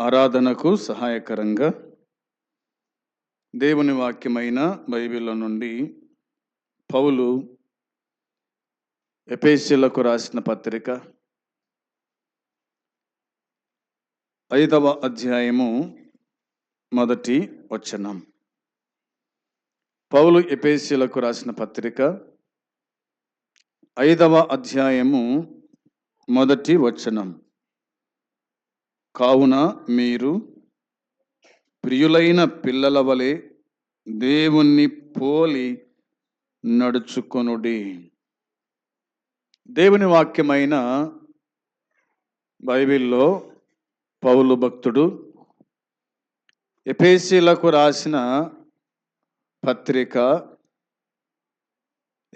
ఆరాధనకు సహాయకరంగా దేవుని వాక్యమైన బైబిల్లో నుండి పౌలు ఎపేసిలకు రాసిన పత్రిక ఐదవ అధ్యాయము మొదటి వచనం. పౌలు ఎపేసిలకు రాసిన పత్రిక ఐదవ అధ్యాయము మొదటి వచనం. కావున మీరు ప్రియులైన పిల్లల వలె దేవుణ్ణి పోలి నడుచుకొనుడి. దేవుని వాక్యమైన బైబిల్లో పౌలు భక్తుడు ఎపేసీలకు రాసిన పత్రిక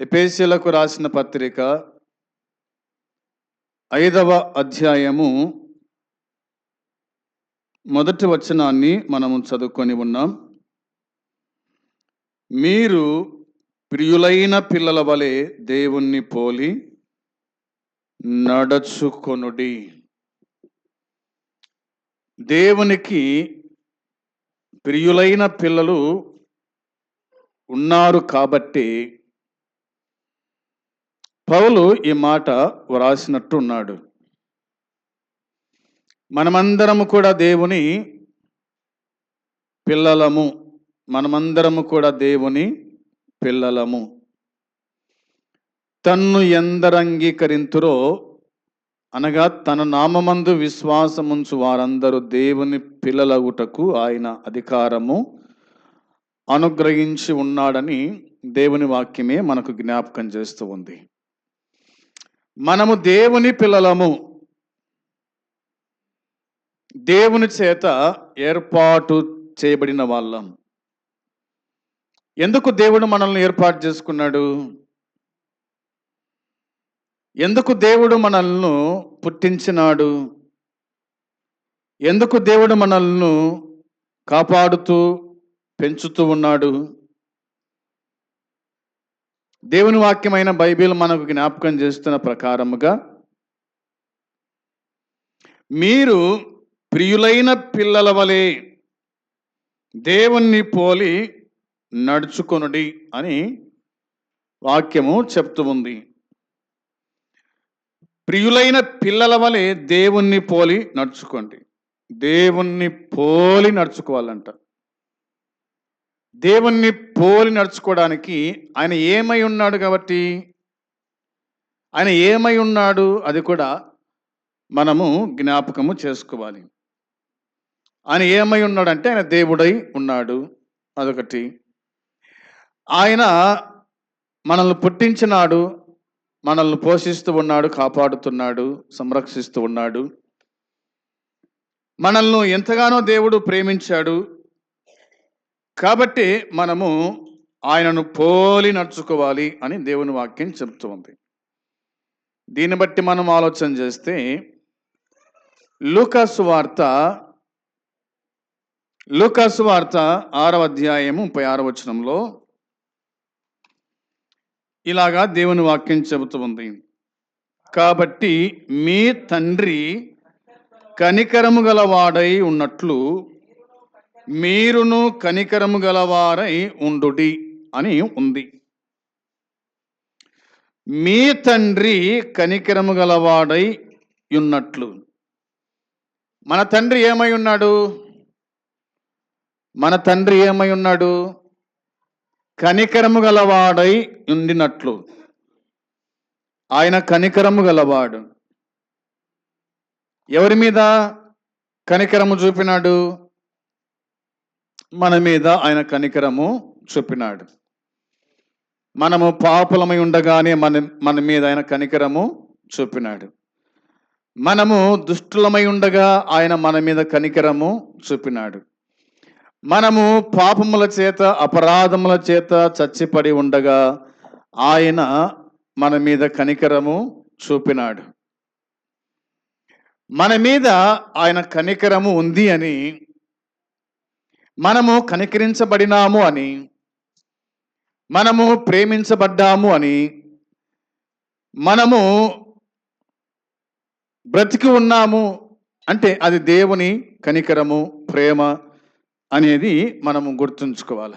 ఎపేసీలకు రాసిన పత్రిక ఐదవ అధ్యాయము మొదటి వచనాన్ని మనము చదువుకొని ఉన్నాం. మీరు ప్రియులైన పిల్లల వలె దేవుణ్ణి పోలి నడచుకొనుడి. దేవునికి ప్రియులైన పిల్లలు ఉన్నారు కాబట్టి పౌలు ఈ మాట వ్రాసినట్టు ఉన్నాడు మనమందరము కూడా దేవుని పిల్లలము. మనమందరము కూడా దేవుని పిల్లలము. తన్ను ఎందరంగీకరింతురో అనగా తన నామమందు విశ్వాసముంచు వారందరూ దేవుని పిల్లలగుటకు ఆయన అధికారము అనుగ్రహించి ఉన్నాడని దేవుని వాక్యమే మనకు జ్ఞాపకం చేస్తూ ఉంది. మనము దేవుని పిల్లలము. దేవుని చేత ఏర్పాటు చేయబడిన వాళ్ళం. ఎందుకు దేవుడు మనల్ని ఏర్పాటు చేసుకున్నాడు? ఎందుకు దేవుడు మనల్ని పుట్టించినాడు? ఎందుకు దేవుడు మనల్ని కాపాడుతూ పెంచుతూ ఉన్నాడు? దేవుని వాక్యమైన బైబిల్ మనకు జ్ఞాపకం చేస్తున్న ప్రకారముగా మీరు ప్రియులైన పిల్లల వలె దేవుణ్ణి పోలి నడుచుకొనుడి అని వాక్యము చెప్తూ ఉంది. ప్రియులైన పిల్లల వలె దేవుణ్ణి పోలి నడుచుకోండి. దేవుణ్ణి పోలి నడుచుకోవాలంట. దేవుణ్ణి పోలి నడుచుకోవడానికి ఆయన ఏమై ఉన్నాడు కాబట్టి? ఆయన ఏమై ఉన్నాడు? అది కూడా మనము జ్ఞాపకము చేసుకోవాలి. ఆయన ఏమై ఉన్నాడంటే ఆయన దేవుడై ఉన్నాడు. అదొకటి. ఆయన మనల్ని పుట్టించినాడు మనల్ని పోషిస్తూ ఉన్నాడు కాపాడుతున్నాడు సంరక్షిస్తూ ఉన్నాడు. మనల్ని ఎంతగానో దేవుడు ప్రేమించాడు. కాబట్టి మనము ఆయనను పోలి నడుచుకోవాలి అని దేవుని వాక్యం చెప్తూ ఉంది దీన్ని బట్టి మనం ఆలోచన చేస్తే లూకాసు వార్త లూకాసు వార్త ఆరవ అధ్యాయము ముప్పై ఆరవ వచనంలో ఇలాగా దేవుని వాక్యం చెబుతూ ఉంది. కాబట్టి మీ తండ్రి కనికరము గలవాడై ఉన్నట్లు మీరును కనికరము గలవారై ఉండుడి అని ఉంది. మీ తండ్రి కనికరము గలవాడై ఉన్నట్లు. మన తండ్రి ఏమై ఉన్నాడు? మన తండ్రి ఏమై ఉన్నాడు? కనికరము గలవాడై ఉండినట్లు. ఆయన కనికరము గలవాడు. ఎవరి మీద కనికరము చూపినాడు? మన మీద ఆయన కనికరము చూపినాడు. మనము పాపులమై ఉండగానే మన మన మీద ఆయన కనికరము చూపినాడు. మనము దుష్టులమై ఉండగా ఆయన మన మీద కనికరము చూపినాడు. మనము పాపముల చేత అపరాధముల చేత చచ్చిపడి ఉండగా ఆయన మన మీద కనికరము చూపినాడు. మన మీద ఆయన కనికరము ఉంది అని మనము కనికరించబడినాము అని మనము ప్రేమించబడ్డాము అని మనము బ్రతికి ఉన్నాము అంటే అది దేవుని కనికరము ప్రేమ అనేది మనము గుర్తుంచుకోవాలి.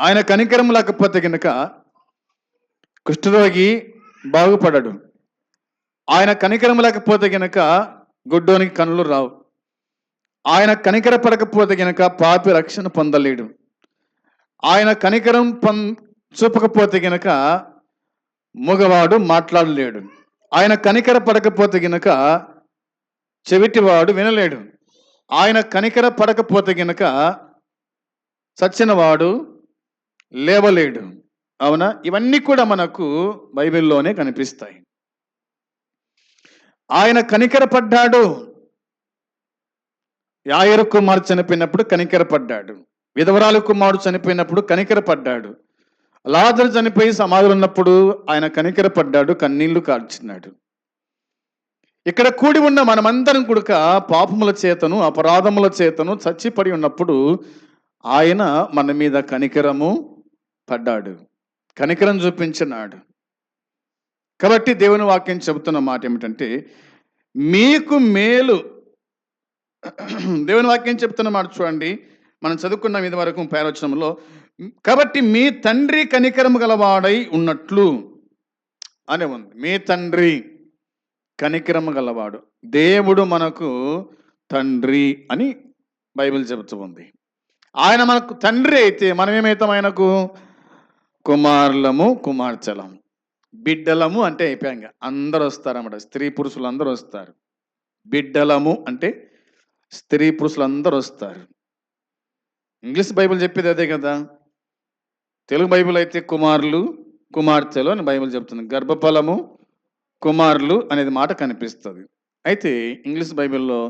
ఆయన కనికరం లేకపోతే కనుక కుష్ఠరోగి బాగుపడడు. ఆయన కనికరం లేకపోతే గనక గుడ్డోనికి కనులు రావు. ఆయన కనికర పడకపోతే గనక పాపి రక్షణ పొందలేడు. ఆయన కనికరం పొం చూపకపోతే గనక మగవాడు మాట్లాడలేడు. ఆయన కనికర పడకపోతే గనక చెవిటివాడు వినలేడు. ఆయన కనికర పడకపోతే గనక చచ్చినవాడు లేవలేడు. అవునా? ఇవన్నీ కూడా మనకు బైబిల్లోనే కనిపిస్తాయి. ఆయన కనికరపడ్డాడు యాయరు కుమారు చనిపోయినప్పుడు కనికరపడ్డాడు విధవరాలు కుమారుడు చనిపోయినప్పుడు కనికరపడ్డాడు లాజరు చనిపోయి సమాధులు ఉన్నప్పుడు ఆయన కనికరపడ్డాడు కన్నీళ్ళు కార్చినాడు. ఇక్కడ కూడి ఉన్న మనమందరం కూడక పాపముల చేతను అపరాధముల చేతను చచ్చిపడి ఉన్నప్పుడు ఆయన మన మీద కనికరము పడ్డాడు. కనికరం చూపించినాడు. కాబట్టి దేవుని వాక్యం చెబుతున్న మాట ఏమిటంటే మీకు మేలు. దేవుని వాక్యం చెప్తున్న మాట చూడండి. మనం చదువుకున్నాం ఇది వరకు పేరవచనంలో. కాబట్టి మీ తండ్రి కనికరము గలవాడై ఉన్నట్లు అని ఉంది. మీ తండ్రి. కనికరము గలవాడు. దేవుడు మనకు తండ్రి అని బైబిల్ చెబుతుంది ఆయన మనకు తండ్రి అయితే మనం ఏమైతాం ఆయనకు? కుమారులము కుమార్తెలం బిడ్డలము అంటే అయిపోయాక అందరూ వస్తారన్నమాట. స్త్రీ పురుషులు అందరూ వస్తారు. బిడ్డలము అంటే స్త్రీ పురుషులు అందరూ వస్తారు. ఇంగ్లీష్ బైబిల్ చెప్పేది అదే కదా? తెలుగు బైబిల్ అయితే కుమారులు కుమార్తెలు అని బైబిల్ చెప్తుంది గర్భఫలము కుమారులు అనేది మాట కనిపిస్తుంది. అయితే ఇంగ్లీష్ బైబిల్లో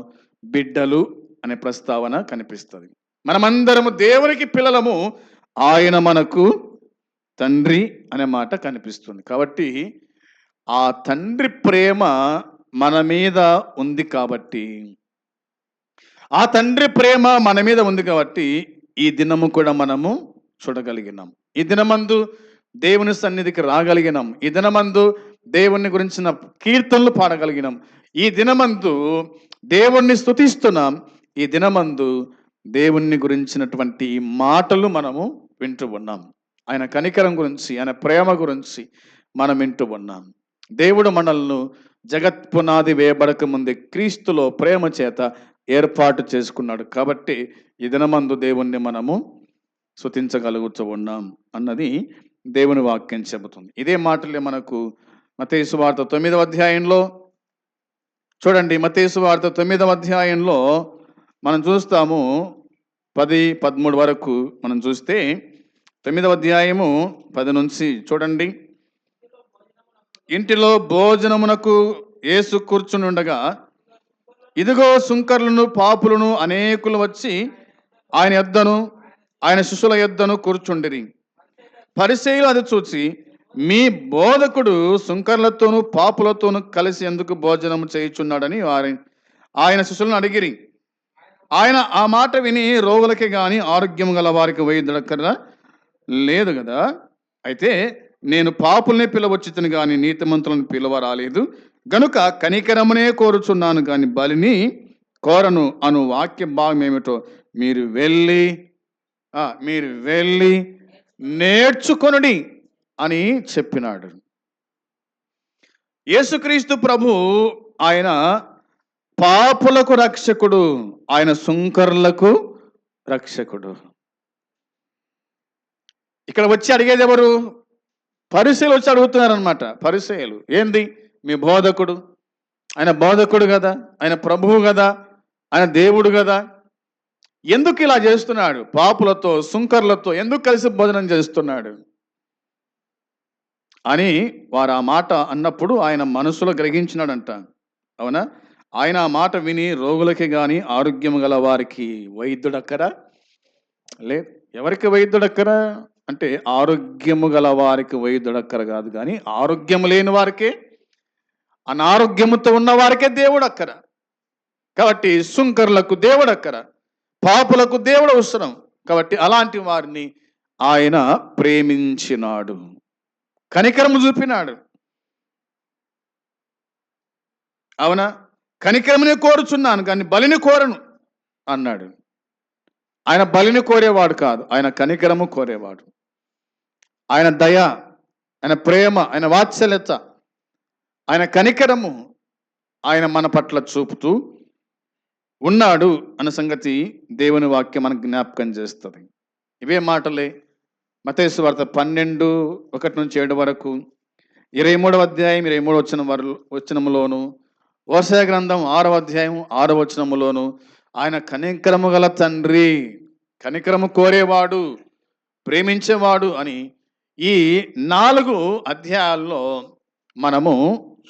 బిడ్డలు అనే ప్రస్తావన కనిపిస్తుంది. మనమందరము దేవునికి పిల్లలము ఆయన మనకు తండ్రి అనే మాట కనిపిస్తుంది. కాబట్టి ఆ తండ్రి ప్రేమ మన మీద ఉంది కాబట్టి ఆ తండ్రి ప్రేమ మన మీద ఉంది కాబట్టి ఈ దినము కూడా మనము చూడగలిగినాం. ఈ దినమందు దేవుని సన్నిధికి రాగలిగినాం. ఈ దినమందు దేవుణ్ణి గురించిన కీర్తనలు పాడగలిగినాం. ఈ దినమందు దేవుణ్ణి స్తుతిస్తున్నాం. ఈ దినమందు దేవుణ్ణి గురించినటువంటి మాటలు మనము వింటూ ఉన్నాం. ఆయన కనికరం గురించి ఆయన ప్రేమ గురించి మనం వింటూ ఉన్నాం. దేవుడు మనల్ని జగత్ పునాది వేయబడక ముందే క్రీస్తులో ప్రేమ చేత ఏర్పాటు చేసుకున్నాడు కాబట్టి ఈ దినమందు దేవుణ్ణి మనము శుతించగలుగుతూ ఉన్నాం అన్నది దేవుని వాక్యం చెబుతుంది. ఇదే మాటలే మనకు మతేసు వార్త తొమ్మిదవ అధ్యాయంలో చూడండి మతేసు వార్త తొమ్మిదవ అధ్యాయంలో మనం చూస్తాము. పది పదమూడు వరకు మనం చూస్తే తొమ్మిదవ అధ్యాయము పది నుంచి చూడండి. ఇంటిలో భోజనమునకు ఏసు కూర్చుని ఉండగా ఇదిగో సుంకర్లను పాపులను అనేకులు వచ్చి ఆయన యొద్దను ఆయన శిష్యుల యొద్దను కూర్చుండిరి. పరిచయులు అది చూచి మీ బోధకుడు సుంకర్లతోనూ పాపులతోనూ కలిసి ఎందుకు భోజనం చేయుచున్నాడని వారి ఆయన శిష్యులను అడిగిరి. ఆయన ఆ మాట విని రోగులకి కానీ ఆరోగ్యం గల వారికి వైద్యుడక్కర లేదు కదా. అయితే నేను పాపుల్ని పిలవచ్చుతును కానీ నీతిమంతులను పిలవ రాలేదు గనుక కనికరమునే కోరుచున్నాను కానీ బలిని కోరను అను వాక్య భాగం ఏమిటో మీరు వెళ్ళి మీరు వెళ్ళి నేర్చుకొనుడి. అని చెప్పినాడు. యేసుక్రీస్తు ప్రభు ఆయన పాపులకు రక్షకుడు ఆయన సుంకర్లకు రక్షకుడు. ఇక్కడ వచ్చి అడిగేది ఎవరు? పరిశీలు వచ్చి అడుగుతున్నారు అనమాట ఏంది? మీ బోధకుడు. ఆయన బోధకుడు కదా ఆయన ప్రభువు కదా ఆయన దేవుడు కదా. ఎందుకు ఇలా చేస్తున్నాడు? పాపులతో సుంకర్లతో ఎందుకు కలిసి భోజనం చేస్తున్నాడు? అని వారు ఆ మాట అన్నప్పుడు ఆయన మనసులో గ్రహించినాడంట. అవునా? ఆయన ఆ మాట విని రోగులకి కానీ ఆరోగ్యం గల వారికి వైద్యుడక్కరా? లేదు ఎవరికి వైద్యుడక్కరా? అంటే ఆరోగ్యము గల వారికి వైద్యుడక్కర కాదు కానీ ఆరోగ్యము లేని వారికే అనారోగ్యముతో ఉన్న వారికే దేవుడు అక్కర కాబట్టి సుంకర్లకు దేవుడు అక్కర పాపులకు దేవుడు అవసరం. కాబట్టి అలాంటి వారిని ఆయన ప్రేమించినాడు. కనికరము చూపినాడు. అవునా? కనికరమునే కోరుచున్నాను కానీ బలిని కోరను అన్నాడు. ఆయన బలిని కోరేవాడు కాదు ఆయన కనికరము కోరేవాడు. ఆయన దయ ఆయన ప్రేమ ఆయన వాత్సల్యత ఆయన కనికరము ఆయన మన పట్ల చూపుతూ ఉన్నాడు అన్న సంగతి దేవుని వాక్యం మనకు జ్ఞాపకం చేస్తుంది. ఇవే మాటలే మతేసు వార్త పన్నెండు ఒకటి నుంచి ఏడు వరకు ఇరవై మూడవ అధ్యాయం ఇరవై మూడు వచ్చిన వర వచనములోను వ్యవసాయ గ్రంథం ఆరవ అధ్యాయం ఆరవ వచనములోను ఆయన కనికరము గల తండ్రి కనికరము కోరేవాడు ప్రేమించేవాడు అని ఈ నాలుగు అధ్యాయాల్లో మనము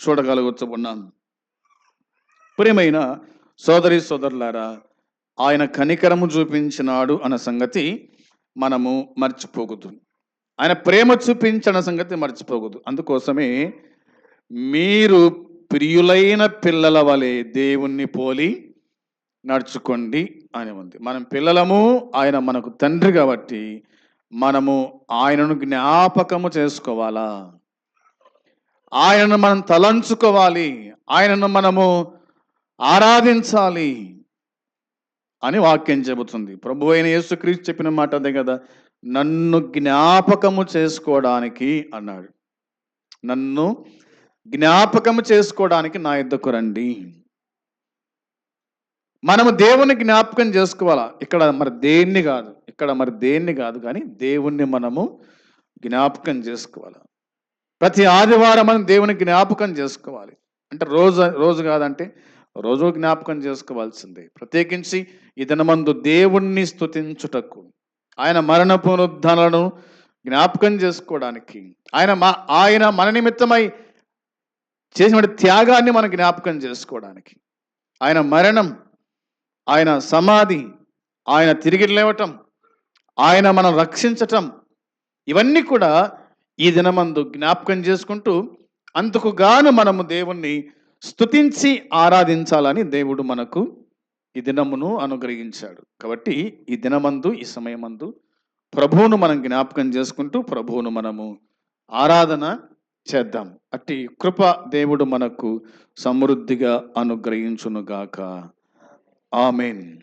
చూడగలుగుతున్నాం ప్రియమైన సోదరి సోదరులారా ఆయన కనికరము చూపించినాడు అన్న సంగతి మనము మర్చిపోకూడదు. ఆయన ప్రేమ చూపించిన సంగతి మర్చిపోకూడదు. అందుకోసమే మీరు ప్రియులైన పిల్లల వలె దేవుణ్ణి పోలి నడుచుకోండి అని ఉంది. మనం పిల్లలము ఆయన మనకు తండ్రి కాబట్టి మనము ఆయనను జ్ఞాపకము చేసుకోవాలా? ఆయనను మనం తలంచుకోవాలి. ఆయనను మనము ఆరాధించాలి. అని వాక్యం చెబుతుంది. ప్రభు అయిన యేసుక్రీస్తు చెప్పిన మాట అదే కదా. నన్ను జ్ఞాపకము చేసుకోవడానికి అన్నాడు. నన్ను జ్ఞాపకము చేసుకోవడానికి నా ఇద్దకు రండి. మనము దేవుని జ్ఞాపకం చేసుకోవాలా? ఇక్కడ మరి దేన్ని కాదు. ఇక్కడ మరి దేన్ని కాదు కానీ దేవుణ్ణి మనము జ్ఞాపకం చేసుకోవాలి? ప్రతి ఆదివారం మనం దేవుని జ్ఞాపకం చేసుకోవాలి. అంటే రోజు రోజు కాదంటే రోజు జ్ఞాపకం చేసుకోవాల్సిందే. ప్రత్యేకించి ఈ దినమందు దేవుణ్ణి స్తుతించుటకు. ఆయన మరణ పునరుద్ధరణను జ్ఞాపకం చేసుకోవడానికి. ఆయన మా ఆయన మన నిమిత్తమై చేసిన త్యాగాన్ని మనం జ్ఞాపకం చేసుకోవడానికి. ఆయన మరణం ఆయన సమాధి ఆయన తిరిగి లేవటం ఆయన మనం రక్షించటం ఇవన్నీ కూడా ఈ దినమందు జ్ఞాపకం చేసుకుంటూ అందుకుగాను మనము దేవుణ్ణి స్తుతించి ఆరాధించాలని దేవుడు మనకు ఈ దినమును అనుగ్రహించాడు. కాబట్టి ఈ దినమందు ఈ సమయమందు ప్రభువును మనం జ్ఞాపకం చేసుకుంటూ ప్రభువును మనము ఆరాధన చేద్దాం. అట్టి కృప దేవుడు మనకు సమృద్ధిగా అనుగ్రహించునుగాక. ఆమెన్.